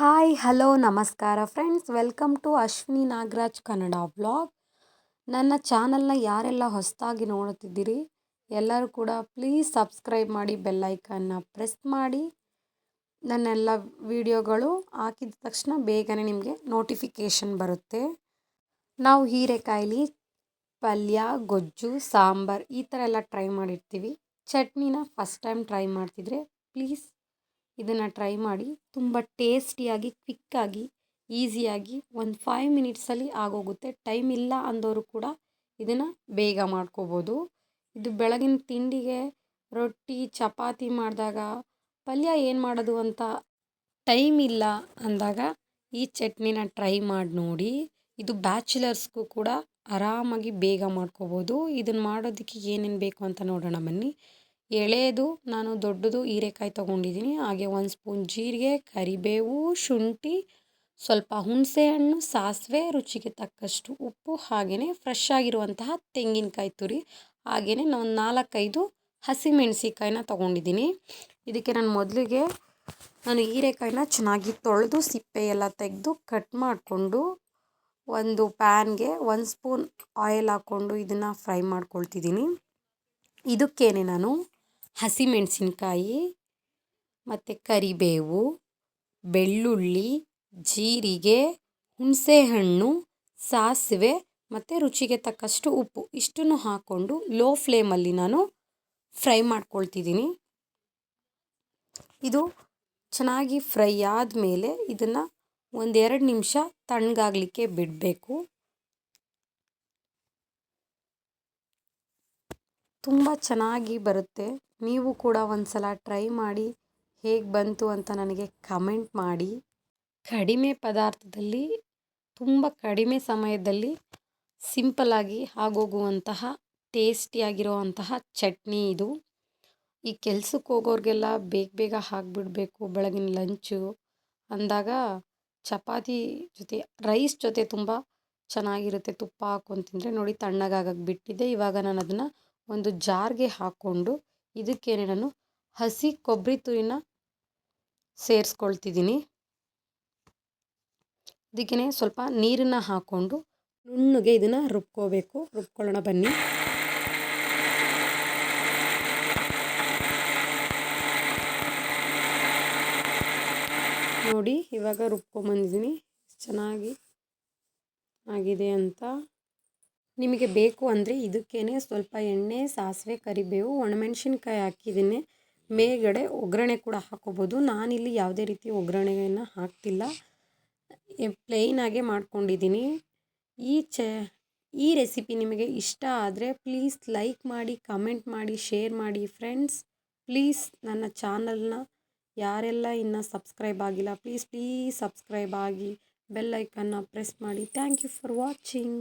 Hi hello ನಮಸ್ಕಾರ friends welcome to Ashwini Nagaraj Kannada blog ನನ್ನ ಚಾನಲ್ನ ಯಾರೆಲ್ಲ ಹೊಸದಾಗಿ ನೋಡುತ್ತಿದ್ದೀರಿ, ಎಲ್ಲರೂ ಕೂಡ ಪ್ಲೀಸ್ ಸಬ್ಸ್ಕ್ರೈಬ್ ಮಾಡಿ ಬೆಲ್ಲೈಕನ್ನ ಪ್ರೆಸ್ ಮಾಡಿ. ನನ್ನೆಲ್ಲ ವಿಡಿಯೋಗಳು ಹಾಕಿದ ತಕ್ಷಣ ಬೇಗನೆ ನಿಮಗೆ ನೋಟಿಫಿಕೇಷನ್ ಬರುತ್ತೆ. ನಾವು ಹೀರೆಕಾಯಿಲಿ, ಪಲ್ಯ, ಗೊಜ್ಜು, ಸಾಂಬಾರು ಈ ಥರ ಎಲ್ಲ ಟ್ರೈ ಮಾಡಿರ್ತೀವಿ. ಚಟ್ನಿನ ಫಸ್ಟ್ ಟೈಮ್ ಟ್ರೈ ಮಾಡ್ತಿದ್ರೆ ಪ್ಲೀಸ್ ಇದನ್ನು ಟ್ರೈ ಮಾಡಿ ತುಂಬ ಟೇಸ್ಟಿಯಾಗಿ ಕ್ವಿಕ್ಕಾಗಿ ಈಸಿಯಾಗಿ ಒಂದು ಫೈವ್ ಮಿನಿಟ್ಸಲ್ಲಿ ಆಗೋಗುತ್ತೆ. ಟೈಮ್ ಇಲ್ಲ ಅಂದವರು ಕೂಡ ಇದನ್ನು ಬೇಗ ಮಾಡ್ಕೋಬೋದು. ಇದು ಬೆಳಗಿನ ತಿಂಡಿಗೆ ರೊಟ್ಟಿ, ಚಪಾತಿ ಮಾಡಿದಾಗ ಪಲ್ಯ ಏನು ಮಾಡೋದು ಅಂತ ಟೈಮ್ ಇಲ್ಲ ಅಂದಾಗ ಈ ಚಟ್ನಿನ ಟ್ರೈ ಮಾಡಿ ನೋಡಿ. ಇದು ಬ್ಯಾಚುಲರ್ಸ್ಗೂ ಕೂಡ ಆರಾಮಾಗಿ ಬೇಗ ಮಾಡ್ಕೋಬೋದು. ಇದನ್ನು ಮಾಡೋದಕ್ಕೆ ಏನೇನು ಬೇಕು ಅಂತ ನೋಡೋಣ ಬನ್ನಿ. ಎಳೆಯದು, ನಾನು ದೊಡ್ಡದು ಹೀರೆಕಾಯಿ ತೊಗೊಂಡಿದ್ದೀನಿ. ಹಾಗೆ ಒಂದು ಸ್ಪೂನ್ ಜೀರಿಗೆ, ಕರಿಬೇವು, ಶುಂಠಿ, ಸ್ವಲ್ಪ ಹುಣಸೆಹಣ್ಣು, ಸಾಸಿವೆ, ರುಚಿಗೆ ತಕ್ಕಷ್ಟು ಉಪ್ಪು, ಹಾಗೆಯೇ ಫ್ರೆಶ್ ಆಗಿರುವಂತಹ ತೆಂಗಿನಕಾಯಿ ತುರಿ. ಹಾಗೆಯೇ ಒಂದು ನಾಲ್ಕೈದು ಹಸಿಮೆಣಸಿಕಾಯಿನ ತೊಗೊಂಡಿದ್ದೀನಿ. ಇದಕ್ಕೆ ನಾನು ಮೊದಲಿಗೆ ನಾನು ಹೀರೆಕಾಯಿನ ಚೆನ್ನಾಗಿ ತೊಳೆದು ಸಿಪ್ಪೆ ಎಲ್ಲ ತೆಗೆದು ಕಟ್ ಮಾಡಿಕೊಂಡು ಒಂದು ಪ್ಯಾನ್ಗೆ ಒಂದು ಸ್ಪೂನ್ ಆಯಿಲ್ ಹಾಕ್ಕೊಂಡು ಇದನ್ನು ಫ್ರೈ ಮಾಡ್ಕೊಳ್ತಿದ್ದೀನಿ. ಇದಕ್ಕೇನೆ ನಾನು ಹಸಿಮೆಣಸಿನ್ಕಾಯಿ, ಮತ್ತು ಕರಿಬೇವು, ಬೆಳ್ಳುಳ್ಳಿ, ಜೀರಿಗೆ, ಹುಣಸೆಹಣ್ಣು, ಸಾಸಿವೆ, ಮತ್ತು ರುಚಿಗೆ ತಕ್ಕಷ್ಟು ಉಪ್ಪು. ಇಷ್ಟನ್ನು ಹಾಕ್ಕೊಂಡು ಲೋ ಫ್ಲೇಮಲ್ಲಿ ನಾನು ಫ್ರೈ ಮಾಡ್ಕೊಳ್ತಿದ್ದೀನಿ. ಇದು ಚೆನ್ನಾಗಿ ಫ್ರೈ ಆದಮೇಲೆ ಇದನ್ನು ಒಂದೆರಡು ನಿಮಿಷ ತಣ್ಣಗಾಗಲಿಕ್ಕೆ ಬಿಡಬೇಕು. ತುಂಬ ಚೆನ್ನಾಗಿ ಬರುತ್ತೆ. ನೀವು ಕೂಡ ಒಂದು ಸಲ ಟ್ರೈ ಮಾಡಿ ಹೇಗೆ ಬಂತು ಅಂತ ನನಗೆ ಕಮೆಂಟ್ ಮಾಡಿ. ಕಡಿಮೆ ಪದಾರ್ಥದಲ್ಲಿ, ತುಂಬ ಕಡಿಮೆ ಸಮಯದಲ್ಲಿ ಸಿಂಪಲಾಗಿ ಆಗೋಗುವಂತಹ ಟೇಸ್ಟಿಯಾಗಿರುವಂತಹ ಚಟ್ನಿ ಇದು. ಈ ಕೆಲ್ಸಕ್ಕೆ ಹೋಗೋರಿಗೆಲ್ಲ ಬೇಗ ಬೇಗ ಹಾಕಿಬಿಡ್ಬೇಕು, ಬೆಳಗಿನ ಲಂಚು ಅಂದಾಗ ಚಪಾತಿ ಜೊತೆ, ರೈಸ್ ಜೊತೆ ತುಂಬ ಚೆನ್ನಾಗಿರುತ್ತೆ. ತುಪ್ಪ ಹಾಕೊಂಡು ತಿಂದರೆ ನೋಡಿ ತಣ್ಣಗಾಗಕ್ಕೆ ಬಿಟ್ಟಿದ್ದೆ ಇವಾಗ ನಾನು ಅದನ್ನು ಒಂದು ಜಾರ್ಗೆ ಹಾಕ್ಕೊಂಡು ಇದಕ್ಕೇನೆ ನಾನು ಹಸಿ ಕೊಬ್ಬರಿ ತುರಿನ ಸೇರಿಸ್ಕೊಳ್ತಿದ್ದೀನಿ. ಇದಕ್ಕೆ ಸ್ವಲ್ಪ ನೀರನ್ನು ಹಾಕ್ಕೊಂಡು ನುಣ್ಣಗೆ ಇದನ್ನು ರುಬ್ಕೋಬೇಕು. ರುಬ್ಕೊಳ್ಳೋಣ ಬನ್ನಿ. ನೋಡಿ ಇವಾಗ ರುಬ್ಕೊಂಬಂದಿದ್ದೀನಿ. ಚೆನ್ನಾಗಿ ಆಗಿದೆ ಅಂತ. ನಿಮಗೆ ಬೇಕು ಅಂದರೆ ಇದಕ್ಕೇ ಸ್ವಲ್ಪ ಎಣ್ಣೆ, ಸಾಸಿವೆ, ಕರಿಬೇವು, ಒಣಮೆಣಸಿನ್ಕಾಯಿ ಹಾಕಿದ್ದೀನಿ ಮೇಲ್ಗಡೆ ಒಗ್ಗರಣೆ ಕೂಡ ಹಾಕೋಬೋದು. ನಾನಿಲ್ಲಿ ಯಾವುದೇ ರೀತಿ ಒಗ್ಗರಣೆಯನ್ನು ಹಾಕ್ತಿಲ್ಲ. ಪ್ಲೈನಾಗೆ ಮಾಡ್ಕೊಂಡಿದ್ದೀನಿ ಈ ಚ, ಈ ರೆಸಿಪಿ ನಿಮಗೆ ಇಷ್ಟ ಆದರೆ ಪ್ಲೀಸ್ ಲೈಕ್ ಮಾಡಿ ಕಮೆಂಟ್ ಮಾಡಿ ಶೇರ್ ಮಾಡಿ ಫ್ರೆಂಡ್ಸ್ ಪ್ಲೀಸ್ ನನ್ನ ಚಾನಲ್ನ ಯಾರೆಲ್ಲ ಇನ್ನೂ ಸಬ್ಸ್ಕ್ರೈಬ್ ಆಗಿಲ್ಲ ಪ್ಲೀಸ್ ಪ್ಲೀಸ್ ಸಬ್ಸ್ಕ್ರೈಬ್ ಆಗಿ ಬೆಲ್ ಐಕನ್ನ ಪ್ರೆಸ್ ಮಾಡಿ. Thank you for watching